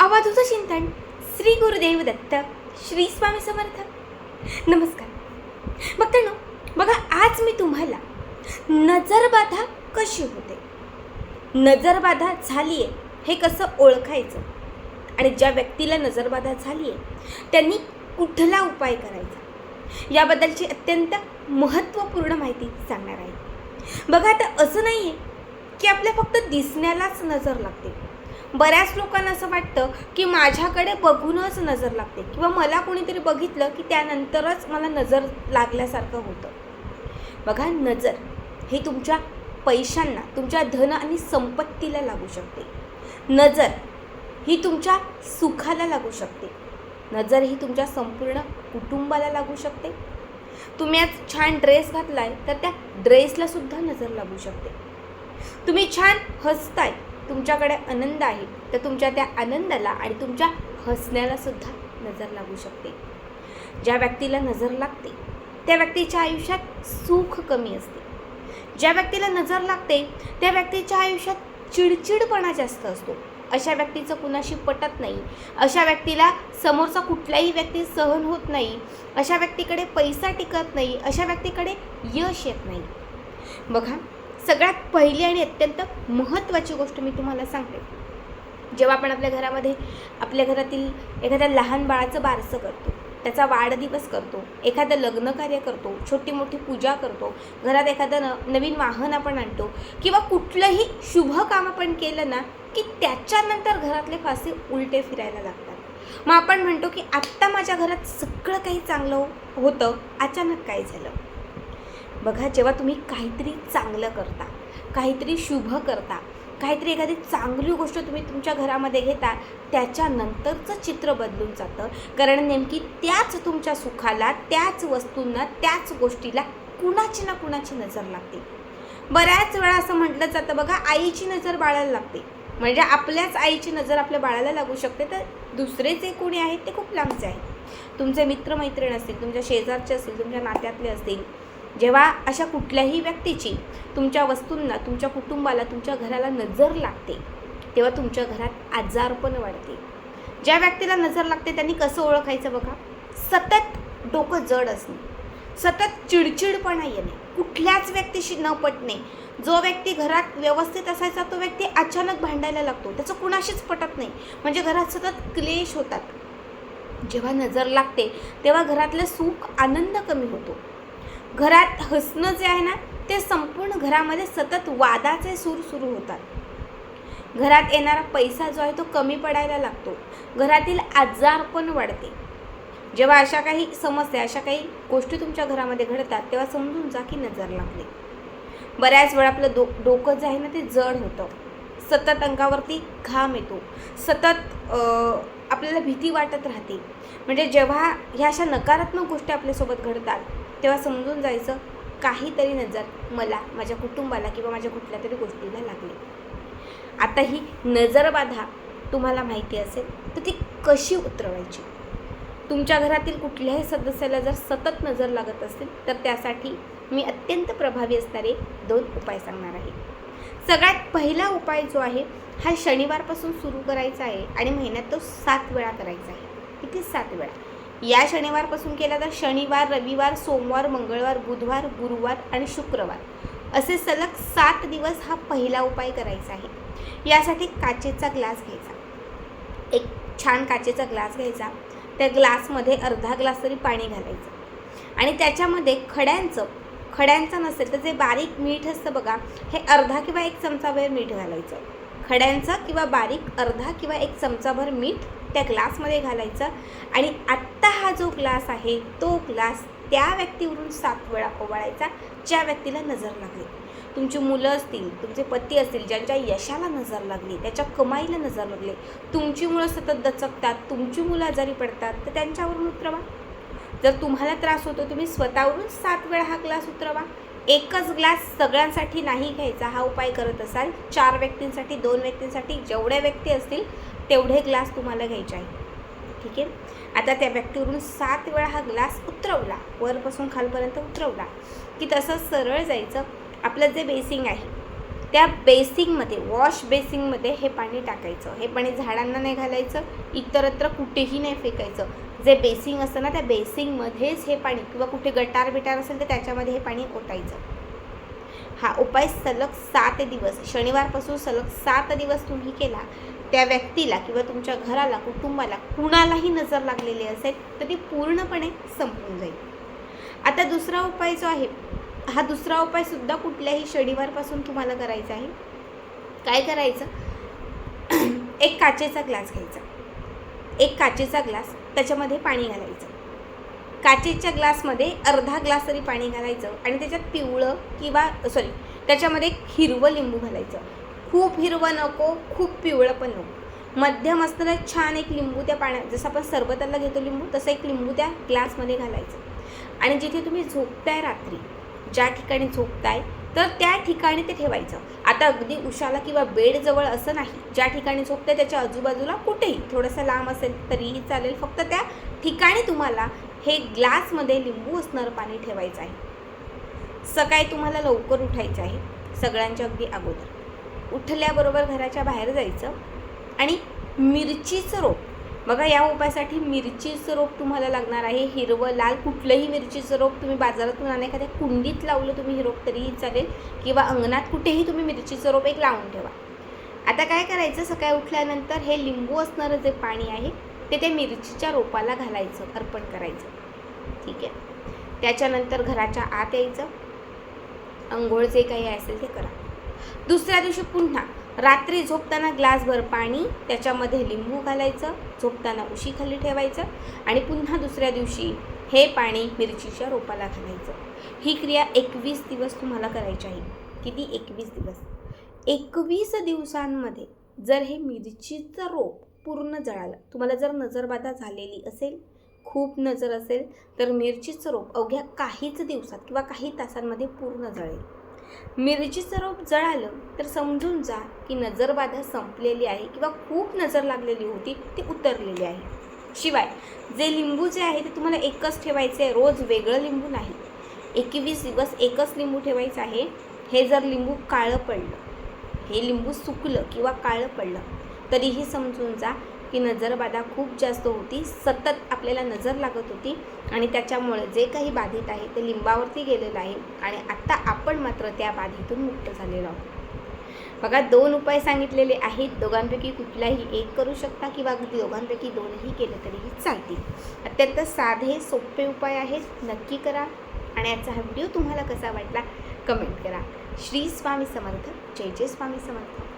आवाजूचं चिंतन श्री गुरुदेव दत्त श्री स्वामी समर्थ. नमस्कार. बघताना बघा आज मी तुम्हाला नजरबाधा कशी होते? नजरबाधा झाली आहे हे कसं ओळखायचं? आणि ज्या व्यक्तीला नजरबाधा झाली आहे त्यांनी कुठला उपाय करायचा? याबद्दलची अत्यंत महत्त्वपूर्ण माहिती सांगणार आहे. बघा आता असं नाही आहे की आपल्या फक्त दिसण्यालाच नजर लागते. बऱ्याच लोकांना असं वाटतं की माझ्याकडे बघूनच नजर लागते किंवा मला कोणीतरी बघितलं की त्यानंतरच मला नजर लागल्यासारखं होतं. बघा नजर ही तुमच्या पैशांना तुमच्या धन आणि संपत्तीला लागू शकते. नजर ही तुमच्या सुखाला लागू शकते. नजर ही तुमच्या संपूर्ण कुटुंबाला लागू शकते. तुम्ही आज छान ड्रेस घातलाय तर त्या ड्रेसला सुद्धा नजर लागू शकते. तुम्ही छान हसताय तुमच्याकडे आनंद आहे तर तुमच्या त्या आनंदाला आणि तुमच्या हसण्याला सुद्धा नजर लागू शकते. ज्या व्यक्तीला नजर लागते त्या व्यक्तीच्या आयुष्यात सुख कमी असते. ज्या व्यक्तीला नजर लागते त्या व्यक्तीच्या आयुष्यात चिडचिडपणा जास्त असतो. अशा व्यक्तीचं कुणाशी पटत नाही. अशा व्यक्तीला समोरचा कुठलाही व्यक्ती सहन होत नाही. अशा व्यक्तीकडे पैसा टिकत नाही. अशा व्यक्तीकडे यश येत नाही. बघा सगळ्यात पहिली आणि अत्यंत महत्त्वाची गोष्ट मी तुम्हाला सांगते. जेव्हा आपण आपल्या घरामध्ये आपल्या घरातील एखाद्या लहान बाळाचं बारसं करतो त्याचा वाढदिवस करतो एखादं लग्न कार्य करतो छोटी मोठी पूजा करतो घरात एखादं न नवीन वाहन आपण आणतो किंवा कुठलंही शुभ काम आपण केलं ना की त्याच्यानंतर घरातले फासे उलटे फिरायला लागतात. मग आपण म्हणतो की आत्ता माझ्या घरात सगळं काही चांगलं होतं अचानक काय झालं? बघा जेव्हा तुम्ही काहीतरी चांगलं करता काहीतरी शुभ करता काहीतरी एखादी चांगली गोष्ट तुम्ही तुमच्या घरामध्ये घेता त्याच्यानंतरचं चित्र बदलून जातं. कारण नेमकी त्याच तुमच्या सुखाला त्याच वस्तूंना त्याच गोष्टीला कुणाची ना कुणाची नजर लागते. बऱ्याच वेळा असं म्हटलं जातं बघा आईची नजर बाळाला लागते. म्हणजे आपल्याच आईची नजर आपल्या बाळाला लागू शकते तर दुसरे जे कोणी आहेत ते खूप लांबचे आहेत. तुमचे मित्रमैत्रीण असतील तुमच्या शेजारचे असतील तुमच्या नात्यातले असतील जेव्हा अशा कुठल्याही व्यक्तीची तुमच्या वस्तूंना तुमच्या कुटुंबाला तुमच्या घराला नजर लागते तेव्हा तुमच्या घरात आजारपण वाढते. ज्या व्यक्तीला नजर लागते त्यांनी कसं ओळखायचं बघा? सतत डोकं जड असणे सतत चिडचिडपणा येणे कुठल्याच व्यक्तीशी न पटणे. जो व्यक्ती घरात व्यवस्थित असायचा तो व्यक्ती अचानक भांडायला लागतो. त्याचं कुणाशीच पटत नाही. म्हणजे घरात सतत क्लेश होतात. जेव्हा नजर लागते तेव्हा घरातलं सुख आनंद कमी होतो. घरात हसणं जे आहे ना ते संपूर्ण घरामध्ये सतत वादाचे सूर सुरू होतात. घरात येणारा पैसा जो आहे तो कमी पडायला लागतो. घरातील आजार पण वाढते. जेव्हा अशा काही समस्या अशा काही गोष्टी तुमच्या घरामध्ये घडतात तेव्हा समजून जा की नजर लागली बऱ्याच वेळा आपलं डो डोकं जे आहे ना ते जड होतं. सतत अंगावरती घाम येतो. सतत आपल्याला भीती वाटत राहते. म्हणजे जेव्हा ह्या अशा नकारात्मक गोष्टी आपल्यासोबत घडतात तेव्हा समजून जायचं काहीतरी नजर मला माझ्या कुटुंबाला किंवा माझ्या कुठल्या तरी गोष्टीला लागली. आता ही नजरबाधा तुम्हाला माहिती असेल तर ती कशी उतरवायची? तुमच्या घरातील कुठल्याही सदस्याला जर सतत नजर लागत असेल तर त्यासाठी मी अत्यंत प्रभावी असणारे दोन उपाय सांगणार आहे. सगळ्यात पहिला उपाय जो आहे हा शनिवारपासून सुरू करायचा आहे आणि महिन्यात तो सात वेळा करायचा आहे. किती सात वेळा? या शनिवारपासून केला तर शनिवार रविवार सोमवार मंगळवार बुधवार गुरुवार आणि शुक्रवार असे सलग सात दिवस हा पहिला उपाय करायचा आहे. यासाठी काचेचा ग्लास घ्यायचा. एक छान काचेचा ग्लास घ्यायचा. त्या ग्लासमध्ये अर्धा ग्लास तरी पाणी घालायचं. आणि त्याच्यामध्ये खड्यांचं खड्यांचं नसेल तर जे बारीक मीठ असतं बघा हे अर्धा किंवा एक चमचाभर मीठ घालायचं. खड्यांचं किंवा बारीक अर्धा किंवा एक चमचाभर मीठ त्या ग्लासमध्ये घालायचं. आणि आत्ता हा जो ग्लास आहे तो ग्लास त्या व्यक्तीवरून सात वेळा ओवाळायचा ज्या व्यक्तीला नजर लागली. तुमची मुलं असतील तुमचे पती असतील ज्यांच्या यशाला नजर लागली त्याच्या कमाईला नजर लागली तुमची मुलं सतत दचकतात तुमची मुलं आजारी पडतात तर त्यांच्यावरून उतरवा. जर तुम्हाला त्रास होतो तुम्ही स्वतःवरून सात वेळा हा ग्लास उतरवा. एकच ग्लास सगळ्यांसाठी नाही घ्यायचा हा उपाय करत असाल. चार व्यक्तींसाठी दोन व्यक्तींसाठी जेवढ्या व्यक्ती असतील तेवढे ग्लास तुम्हाला घ्यायचे आहे ठीक आहे? आता त्या व्यक्तीवरून सात वेळा हा ग्लास उतरवला. वरपासून खालपर्यंत उतरवला. की तसंच सरळ जायचं. आपलं जे बेसिंग आहे त्या बेसिंगमध्ये वॉश बेसिंगमध्ये हे पाणी टाकायचं. हे पाणी झाडांना नाही घालायचं इतरत्र कुठेही नाही फेकायचं. जे बेसिंग असतं ना त्या बेसिंगमध्येच हे पाणी किंवा कुठे गटार बिटार असेल तर त्याच्यामध्ये हे पाणी ओतायचं. हा उपाय सलग सात दिवस शनिवारपासून सलग सात दिवस तुम्ही केला त्या व्यक्तीला किंवा तुमच्या घराला कुटुंबाला कुणालाही नजर लागलेली असेल तर ती पूर्णपणे संपून जाईल. आता दुसरा उपाय जो आहे हा दुसरा उपाय सुद्धा कुठल्याही शनिवारपासून तुम्हाला करायचा आहे. काय करायचं? एक काचेचा ग्लास घ्यायचा. एक काचेचा ग्लास त्याच्यामध्ये पाणी घालायचं. काचेच्या ग्लासमध्ये अर्धा ग्लास तरी पाणी घालायचं आणि त्याच्यात पिवळं किंवा सॉरी त्याच्यामध्ये एक हिरवं लिंबू घालायचं. खूप हिरवं नको खूप पिवळं पण नको. मध्यम असताना छान एक लिंबू त्या पाण्यात जसं आपण सरबताला घेतो लिंबू तसं एक लिंबू त्या ग्लासमध्ये घालायचं. आणि जिथे तुम्ही झोपताय रात्री ज्या ठिकाणी झोपताय तर त्या ठिकाणी ते ठेवायचं. आता अगदी उशाला किंवा बेडजवळ असं नाही. ज्या ठिकाणी झोपते त्याच्या आजूबाजूला कुठेही थोडंसं लांब असेल तरीही चालेल. फक्त त्या ठिकाणी तुम्हाला हे ग्लासमध्ये लिंबू असणारं पाणी ठेवायचं आहे. सकाळी तुम्हाला लवकर उठायचं आहे सगळ्यांच्या अगदी अगोदर. उठल्याबरोबर घराच्या बाहेर जायचं आणि मिरचीचं रोप बघा या उपायासाठी मिरचीचं रोप तुम्हाला लागणार आहे. हिरवं लाल कुठलंही मिरचीचं रोप तुम्ही बाजारातून आणा एखाद्या कुंडीत लावलं तुम्ही हे रोप तरीही चालेल. किंवा अंगणात कुठेही तुम्ही मिरचीचं रोप एक लावून ठेवा. आता काय करायचं? सकाळी उठल्यानंतर हे लिंबू असणारं जे पाणी आहे ते त्या मिरचीच्या रोपाला घालायचं अर्पण करायचं. ठीक आहे? त्याच्यानंतर घराच्या आत यायचं. अंघोळ जे काही असेल ते करा. दुसऱ्या दिवशी पुन्हा रात्री झोपताना ग्लासभर पाणी त्याच्यामध्ये लिंबू घालायचं झोपताना उशीखाली ठेवायचं आणि पुन्हा दुसऱ्या दिवशी हे पाणी मिरचीच्या रोपाला घालायचं. ही क्रिया एकवीस दिवस तुम्हाला करायची आहे. किती? एकवीस दिवस. एकवीस दिवसांमध्ये जर हे मिरचीचं रोप पूर्ण जळालं तुम्हाला जर नजरबाधा झालेली असेल खूप नजर असेल तर मिरचीचं रोप अवघ्या काहीच दिवसात किंवा काही तासांमध्ये पूर्ण जळेल. मिरचीचं रोप जळालं तर समजून जा की नजरबाधा संपलेली आहे किंवा खूप नजर लागलेली होती ती उतरलेली आहे. शिवाय जे लिंबू जे आहे ते तुम्हाला एकच ठेवायचे आहे रोज वेगळं लिंबू नाही. एकवीस दिवस एकच लिंबू ठेवायचं आहे हे जर लिंबू काळं पडलं हे लिंबू सुकलं किंवा काळं पडलं तरीही समजून जा की नजरबाधा खूप जास्त होती सतत आपल्याला नजर लागत होती आणि त्याच्यामुळे जे काही बाधित आहे ते लिंबावरती गेलेलं आहे आणि आत्ता आपण मात्र त्या बाधेतून मुक्त झालेलो आहोत. बघा दोन उपाय सांगितलेले आहेत. दोघांपैकी कुठलाही एक करू शकता किंवा अगदी दोघांपैकी दोनही केलं तरीही चालतील. अत्यंत साधे सोपे उपाय आहेत. नक्की करा आणि याचा हा व्हिडिओ तुम्हाला कसा वाटला कमेंट करा. श्री स्वामी समर्थ. जय जय स्वामी समर्थ.